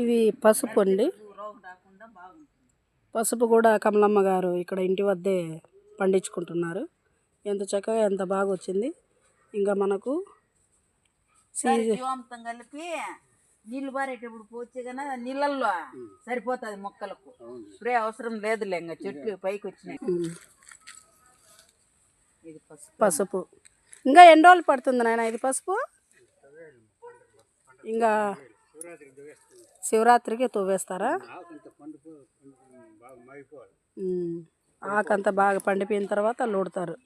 ఇవి పసుపు అండి. రోగం రాకుండా బాగుంటుంది. పసుపు కూడా కమలమ్మ గారు ఇక్కడ ఇంటి వద్దే పండించుకుంటున్నారు. ఎంత చక్కగా ఎంత బాగా వచ్చింది. ఇంకా మనకు జీవామృతం కలిపి నీళ్ళు బారేటప్పుడు పోతే కన్నా నీళ్ళల్లో సరిపోతుంది మొక్కలకు. ఇప్పుడే అవసరం లేదులే ఇంకా చెట్లు పైకి వచ్చినాయి. ఇది పసుపు. పసుపు. ఇంకా ఎన్ని రోజులు పడుతుంది నాయన ఇది పసుపు? ఇంకా శివరాత్రికి తవ్వేస్తారా ఆకంతా బాగా పండిపోయిన తర్వాత లోడుతారు.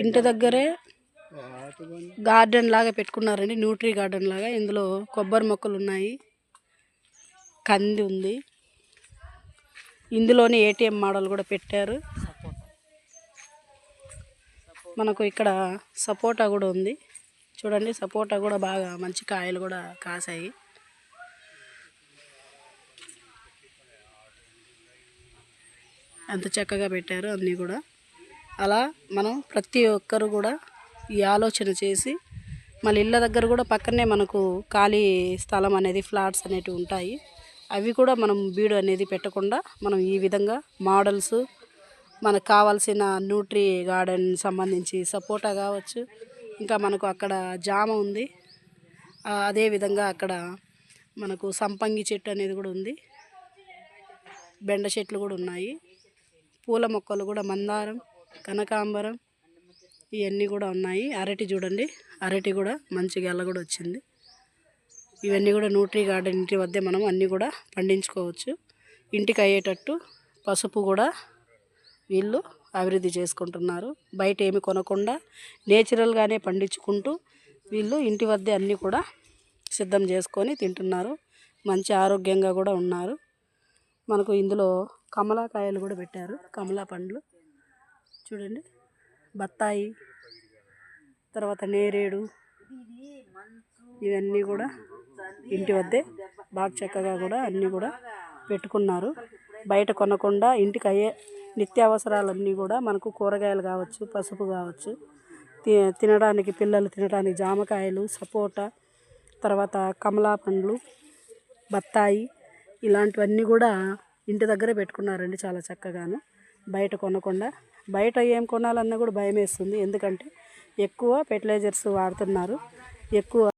ఇంటి దగ్గరే గార్డెన్ లాగా పెట్టుకున్నారండి న్యూట్రీ గార్డెన్ లాగా. ఇందులో కొబ్బరి మొక్కలు ఉన్నాయి కంది ఉంది. ఇందులోనే ఏటీఎం మోడల్ కూడా పెట్టారు. మనకు ఇక్కడ సపోటా కూడా ఉంది. చూడండి సపోటా కూడా బాగా మంచి కాయలు కూడా కాసాయి. ఎంత చక్కగా పెట్టారు అన్నీ కూడా. అలా మనం ప్రతి ఒక్కరు కూడా ఈ ఆలోచన చేసి మళ్ళీ ఇళ్ళ దగ్గర కూడా పక్కనే మనకు ఖాళీ స్థలం అనేది ఫ్లాట్స్ అనేటివి ఉంటాయి. అవి కూడా మనం బీడు అనేది పెట్టకుండా మనం ఈ విధంగా మోడల్స్ మనకు కావాల్సిన న్యూట్రీ గార్డెన్ సంబంధించి సపోటా కావచ్చు ఇంకా మనకు అక్కడ జామ ఉంది. అదేవిధంగా అదే విధంగా అక్కడ మనకు సంపంగి చెట్టు అనేది కూడా ఉంది. బెండ చెట్లు కూడా ఉన్నాయి. పూల మొక్కలు కూడా మందారం కనకాంబరం ఇవన్నీ కూడా ఉన్నాయి. అరటి చూడండి. అరటి కూడా మంచి గెల్ల కూడా వచ్చింది. ఇవన్నీ కూడా న్యూట్రీ గార్డెన్ ఇంటి వద్దే మనం అన్నీ కూడా పండించుకోవచ్చు. ఇంటికి అయ్యేటట్టు పసుపు కూడా వీళ్ళు అభివృద్ధి చేసుకుంటున్నారు. బయట ఏమి కొనకుండా నేచురల్గానే పండించుకుంటూ వీళ్ళు ఇంటి వద్దే అన్నీ కూడా సిద్ధం చేసుకొని తింటున్నారు. మంచి ఆరోగ్యంగా కూడా ఉన్నారు. మనకు ఇందులో కమలాకాయలు కూడా పెట్టారు. కమలా పండ్లు. చూడండి. బత్తాయి తర్వాత నేరేడు ఇవన్నీ కూడా ఇంటి వద్దే బాగా చక్కగా కూడా అన్నీ కూడా పెట్టుకున్నారు. బయట కొనకుండా ఇంటికి అయ్యే నిత్యావసరాలన్నీ కూడా మనకు కూరగాయలు కావచ్చు పసుపు కావచ్చు తి- తినడానికి పిల్లలు తినడానికి జామకాయలు సపోటా తర్వాత కమలా పండ్లు బత్తాయి ఇలాంటివన్నీ కూడా ఇంటి దగ్గరే పెట్టుకున్నారండి చాలా చక్కగాను. బయట కొనకుండా బయట ఏం కొనాలన్నా కూడా భయం వేస్తుంది ఎందుకంటే ఎక్కువ ఫెర్టిలైజర్స్ వాడుతున్నారు. ఎక్కువ